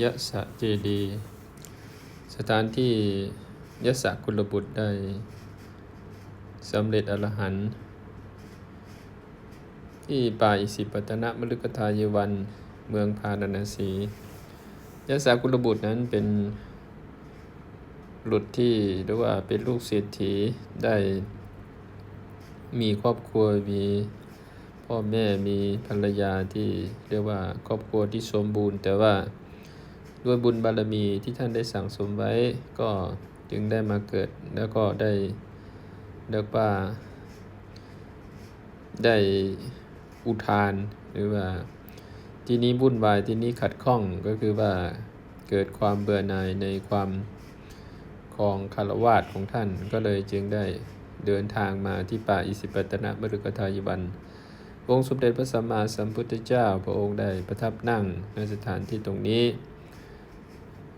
ยะสะเจดี สถานที่ยะสะกุลบุตรได้สำเร็จอรหันต์ที่ป่าอิสิปตนะมฤคทายวันเมืองพาราณสียะสะกุลบุตรนั้นเป็นหลุดที่เรียกว่าเป็นลูกเศรษฐีได้มีครอบครัวมีพ่อแม่มีภรรยาที่เรียกว่าครอบครัวที่สมบูรณ์ แต่ว่า ด้วยบุญบารมีที่ท่านได้สั่งสมไว้ ก็จึงได้มาเกิดแล้วก็ได้เรียกว่า ได้อุทานหรือว่าที่นี้วุ่นวายที่นี้ขัดข้องก็คือว่าเกิดความเบื่อหน่ายในความของคารวาสของท่านก็เลยจึงได้เดินทางมาที่ป่าอิสิปตนะมฤคทายวันองค์สมเด็จพระสัมมาสัมพุทธเจ้าพระองค์ได้ประทับนั่งในสถานที่ตรงนี้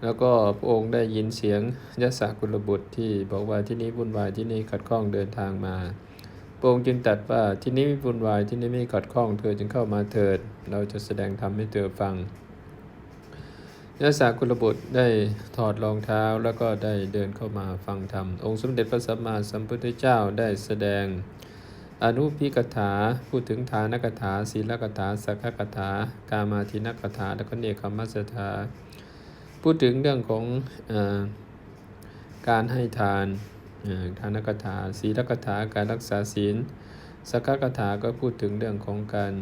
แล้วก็พระองค์ได้ยินเสียงยศกุลบุตรที่บอกว่าที่นี้วุ่นวายที่นี้ขัดข้องเดินทางมา พระองค์จึงตรัสว่าที่นี้ไม่วุ่นวายที่นี้ไม่ขัดข้องเธอจึงเข้ามาเถิด เราจะแสดงธรรมให้เธอฟังยศกุลบุตรได้ถอดรองเท้าแล้วก็ได้เดินเข้ามาฟังธรรม องค์สมเด็จพระสัมมาสัมพุทธเจ้าได้แสดงอนุพิกถาพูดถึงฐานกถาศีลกถาสักขกถากามาทินกถา และก็เนคขมัสสถา พูดถึงเรื่องของอการให้ทานทานกถาศีลกถาการรักษาศีลสักกถาก็พูดถึงเรื่องของการ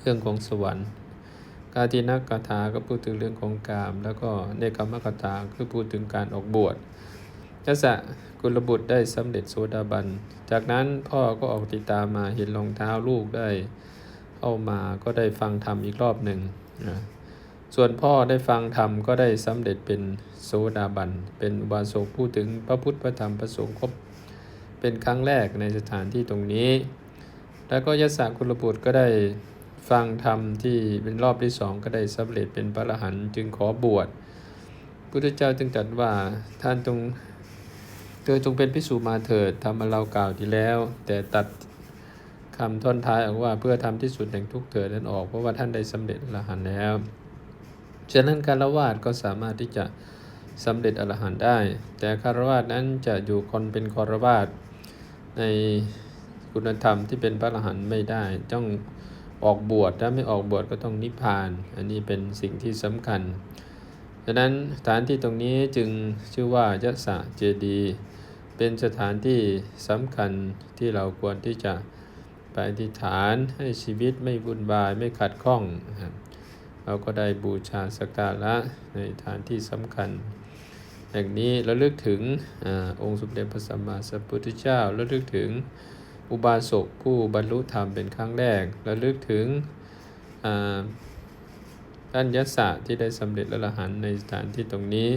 เรื่องของสวรรค์กาทินกถาก็พูดถึงเรื่องของกาม แล้วก็เนคขมกถาคือพูดถึงการออกบวชยะสะกุลบุตรได้สำเร็จโสดาบัน จากนั้นพ่อก็ออกติดตามมาเห็นรองเท้าลูกได้เข้ามาก็ได้ฟังธรรมอีกรอบหนึ่งนะ ส่วนพ่อได้ฟังธรรมก็ได้สำเร็จเป็นโสดาบัน เป็นอุบาสกพูดถึงพระพุทธพระธรรมพระสงฆ์ครบเป็นครั้งแรกในสถานที่ตรงนี้ แล้วก็ยศกุลบุตรก็ได้ฟังธรรมที่เป็นรอบที่สองก็ได้สำเร็จเป็นพระอรหันต์จึงขอบวชพุทธเจ้าจึงตรัสว่าท่านตรงเธอจงเป็นพิสูจมาเถิดทำมาเรากล่าวที่แล้ว แต่ตัดคำท่อนท้ายออกว่าเพื่อทำที่สุดแห่งทุกเถิดนั้นออกเพราะว่าท่านได้สำเร็จอรหันต์แล้ว ฉะนั้นคารวาสก็สามารถที่จะสำเร็จอรหันต์ได้ แต่คารวาสนั้นจะอยู่คนเป็นคารวาสในคุณธรรมที่เป็นพระอรหันต์ไม่ได้ต้องออกบวชถ้าไม่ออกบวชก็ต้องนิพพาน อันนี้เป็นสิ่งที่สำคัญฉะนั้นสถานที่ตรงนี้จึงชื่อว่ายะสะเจดีเป็นสถานที่สำคัญที่เราควรที่จะไปอธิษฐานให้ชีวิตไม่วุ่นวายไม่ขัดข้องครับ เราก็ได้บูชาสักการะในฐานที่สำคัญอย่างนี้เระลึกถึงอองค์สมเด็จพระสัมมาสัมพุทธเจ้าเระลึกถึงอุบาสกผู้บรรลุธรรมเป็นครั้งแรกเระลึกถึงท่านยศที่ได้สำเร็จละหันในสถานที่ตรงนี้